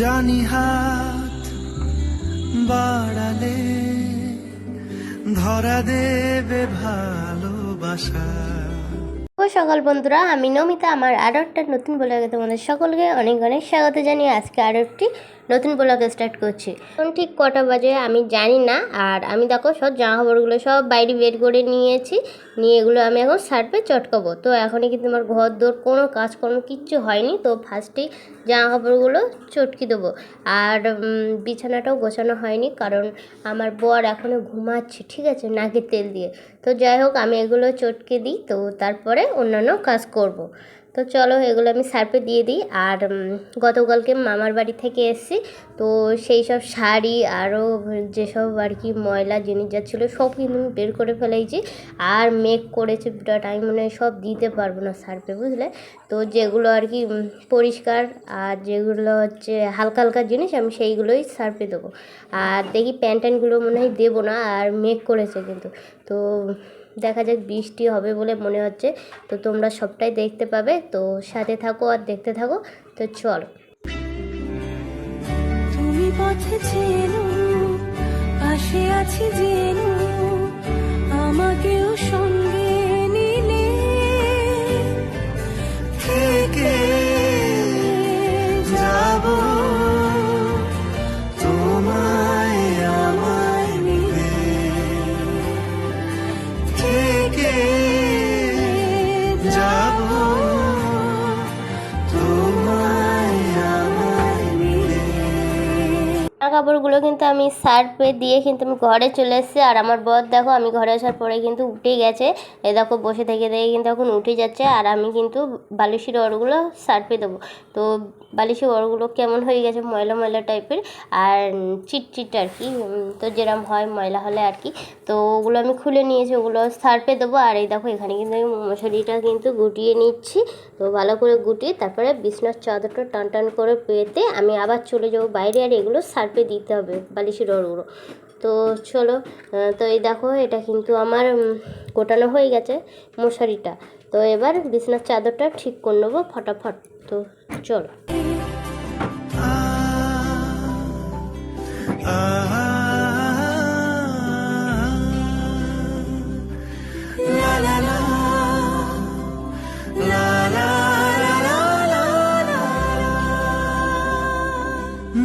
জানি হাত বাড়ালে ধরা দেবে ভালোবাসা। সকাল বন্ধুরা, আমি নমিতা, আমার আরও একটা নতুন বলে তোমাদের সকলকে অনেক অনেক স্বাগত জানিয়ে আজকে আরও একটি নতুন ব্লগে স্টার্ট করছি। এখন ঠিক কটা বাজে আমি জানি না, আর আমি দেখো সব জামা কাপড়গুলো সব বাইরে বের করে নিয়েছি, নিয়ে এগুলো আমি এখন সার্ফে চটকাবো। তো এখনই কিন্তু আমার ঘর দোর কোনো কাজকর্ম কিচ্ছু হয়নি, তো ফার্স্টেই জামা কাপড়গুলো চটকে দেবো। আর বিছানাটাও গোছানো হয়নি, কারণ আমার বর এখনও ঘুমাচ্ছে, ঠিক আছে, নাকের তেল দিয়ে। তো যাই হোক, আমি এগুলো চটকে দিই, তো তারপরে অন্যান্য কাজ করব। তো চলো এগুলো আমি সার্ফে দিয়ে দিই। আর গতকালকে মামার বাড়ি থেকে এসেছি। তো সেই সব শাড়ি আরও যেসব আর কি ময়লা জিনিস যা ছিল সব কিন্তু আমি বের করে ফেলেছি। আর মেক করেছে বিরাট, আমি মনে হয় সব দিতে পারব না সার্ফে, বুঝলে? তো যেগুলো আর কি পরিষ্কার আর যেগুলো হচ্ছে হালকা হালকা জিনিস, আমি সেইগুলোই সার্ফে দেবো। আর দেখি প্যান্ট ট্যান্টগুলো মনে হয় দেবো না, আর মেক করেছে কিন্তু। তো দেখা যাক বৃষ্টি হবে বলে মনে হচ্ছে। তো তোমরা সবটাই দেখতে পাবে। তো সাথে থাকো আর দেখতে থাকো। তো চলো। পথে পাশে আছি জেনো কাপড়গুলো কিন্তু আমি সার্ফে দিয়ে কিন্তু আমি ঘরে চলে এসেছি। আর আমার বর দেখো, আমি ঘরে আসার পরে কিন্তু উঠে গেছে। এ দেখো, বসে থেকে দেখে কিন্তু এখন উঠে যাচ্ছে। আর আমি কিন্তু বালিশের ওরগুলো সার্ফে দেবো। তো বালিশের ওরগুলো কেমন হয়ে গেছে? ময়লা ময়লা টাইপের। আর চিটচিট আর কি তো যেরম হয় ময়লা হলে আর কি। তো ওগুলো আমি খুলে নিয়েছি, ওগুলো সার্ফে দেবো। আর এই দেখো, এখানে কিন্তু আমি মশারিটা কিন্তু গুটিয়ে নিচ্ছি। তো ভালো করে গুটিয়ে তারপরে বিছনার চাদরটা টান টান করে পেতে আমি আবার চলে যাব বাইরে। আর এগুলো সার্ফে দিতে হবে, বালিশের ওরগুলো তো চলো তো এই দেখো, এটা কিন্তু আমার গোটানো হয়ে গেছে মশারিটা। তো এবার বিছনার চাদরটা ঠিক করে নেব ফটাফট। তো চলো।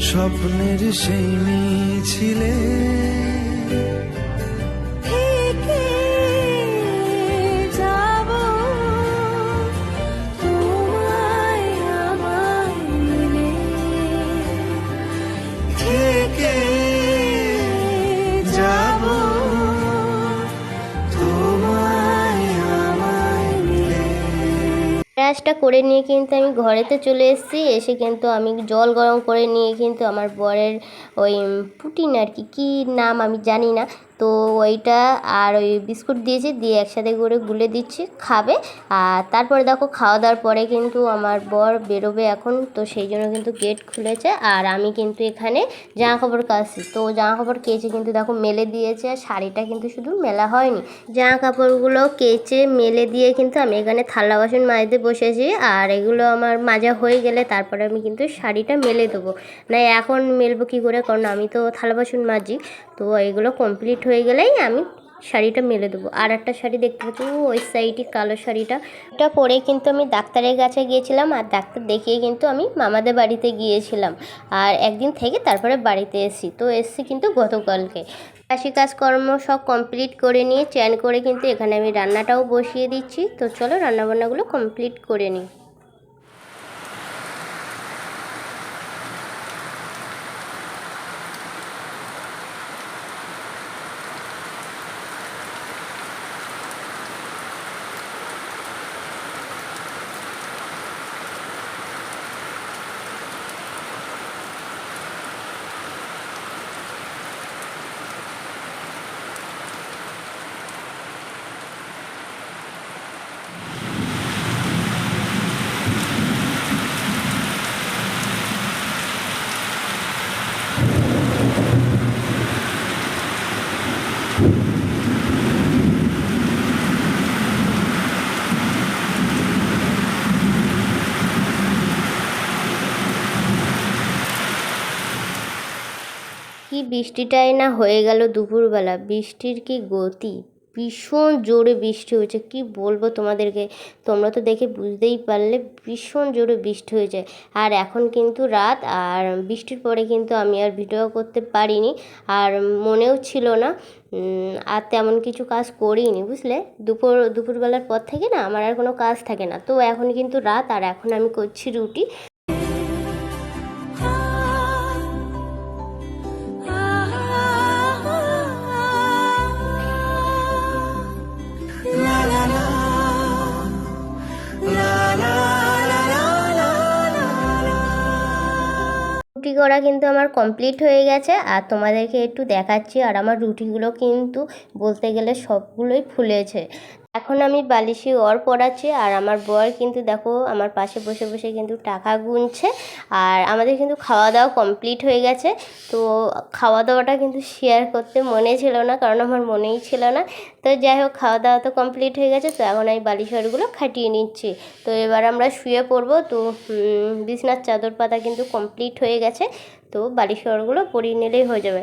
স্বপ্নের সেই মিছিলে ব্রাশটা করে নিয়ে কিন্তু আমি ঘরেতে চলে এসেছি। এসে কিন্তু আমি জল গরম করে নিয়ে কিন্তু আমার বরের ওই পুটিন আর কি, কী নাম আমি জানি না। তো ওইটা আর ওই বিস্কুট দিয়েছি, দিয়ে একসাথে করে গুলে দিচ্ছি, খাবে। আর তারপরে দেখো খাওয়া দাওয়ার পরে কিন্তু আমার বর বেরোবে এখন, তো সেই জন্য কিন্তু গেট খুলেছে। আর আমি কিন্তু এখানে জামা কাপড় কাচছি। তো জামা কাপড় কেচে কিন্তু দেখো মেলে দিয়েছে, আর শাড়িটা কিন্তু শুধু মেলা হয়নি। জামা কাপড়গুলো কেচে মেলে দিয়ে কিন্তু আমি এখানে থালা বাসন মাজতে বসেছি। আর এগুলো আমার মাজা হয়ে গেলে তারপরে আমি কিন্তু শাড়িটা মেলে দেবো। না এখন মেলবো কী করে? কারণ আমি তো থালা বাসন মাজি, তো এগুলো কমপ্লিট হয়ে গেলেই আমি শাড়িটা মেলে দেবো। আর একটা শাড়ি দেখতে পাচ্ছি ওই সাইডে কালো শাড়িটা। এটা পরে কিন্তু আমি ডাক্তারের কাছে গিয়েছিলাম, আর ডাক্তার দেখিয়ে কিন্তু আমি মামাদের বাড়িতে গিয়েছিলাম। আর একদিন থেকে তারপরে বাড়িতে এসেছি, তো এসেছি কিন্তু গতকালকে। বাসি কাজকর্ম সব কমপ্লিট করে নিয়ে চ্যান করে কিন্তু এখানে আমি রান্নাটাও বসিয়ে দিচ্ছি। তো চলো রান্নাবান্নাগুলো কমপ্লিট করে নিই। কি বৃষ্টিটাই না হয়ে গেল দুপুরবেলা? বৃষ্টির কি গতি? ভীষণ জোরে বৃষ্টি হয়েছে। কি বলব তোমাদেরকে? তোমরা তো দেখে বুঝতেই পারলে ভীষণ জোরে বৃষ্টি হয়েছে। আর এখন কিন্তু রাত, আর বৃষ্টির পরে কিন্তু আমি আর ভিডিও করতে পারিনি। আর মনেও ছিল না আর তেমন কিছু কাজ করিনি, বুঝলে? দুপুর, দুপুরবেলার পর থেকে না আমার আর কোনো কাজ থাকে না। তো এখন কিন্তু রাত, আর এখন আমি করছি রুটি। রুটি করা কিন্তু আমার কমপ্লিট হয়ে গেছে। আর তোমাদেরকে একটু দেখাচ্ছি, আর আমার রুটিগুলো কিন্তু বলতে গেলে সবগুলোই ফুলেছে। এখন আমি বালিশি অর পড়াচ্ছি আর আমার বর কিন্তু দেখো আমার পাশে বসে বসে কিন্তু টাকা গুনছে আর আমাদের কিন্তু খাওয়া দাওয়া কমপ্লিট হয়ে গেছে। তো খাওয়া দাওয়াটা কিন্তু শেয়ার করতে মনে ছিল না, কারণ আমার মনেই ছিল না। তো যাই হোক খাওয়া দাওয়া তো কমপ্লিট হয়ে গেছে, তো এখন আমি বালিশরগুলো খাটিয়ে নিচ্ছি। তো এবার আমরা শুয়ে পড়ব, তো বিছনার চাদর পাতা কিন্তু কমপ্লিট হয়ে গেছে, তো বালিশরগুলো পরিয়ে নিলেই হয়ে যাবে।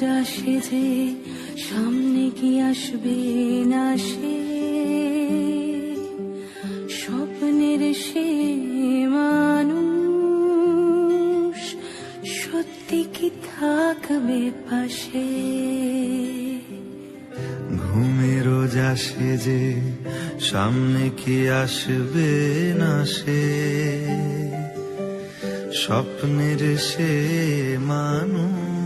রোজ যে সামনে কি আসবে না সে? স্বপ্নের সে মানুষ সত্যি কি থাকবে পাশে? ঘুমের আসে যে সামনে কি আসবে না সে? স্বপ্নের সে মানুষ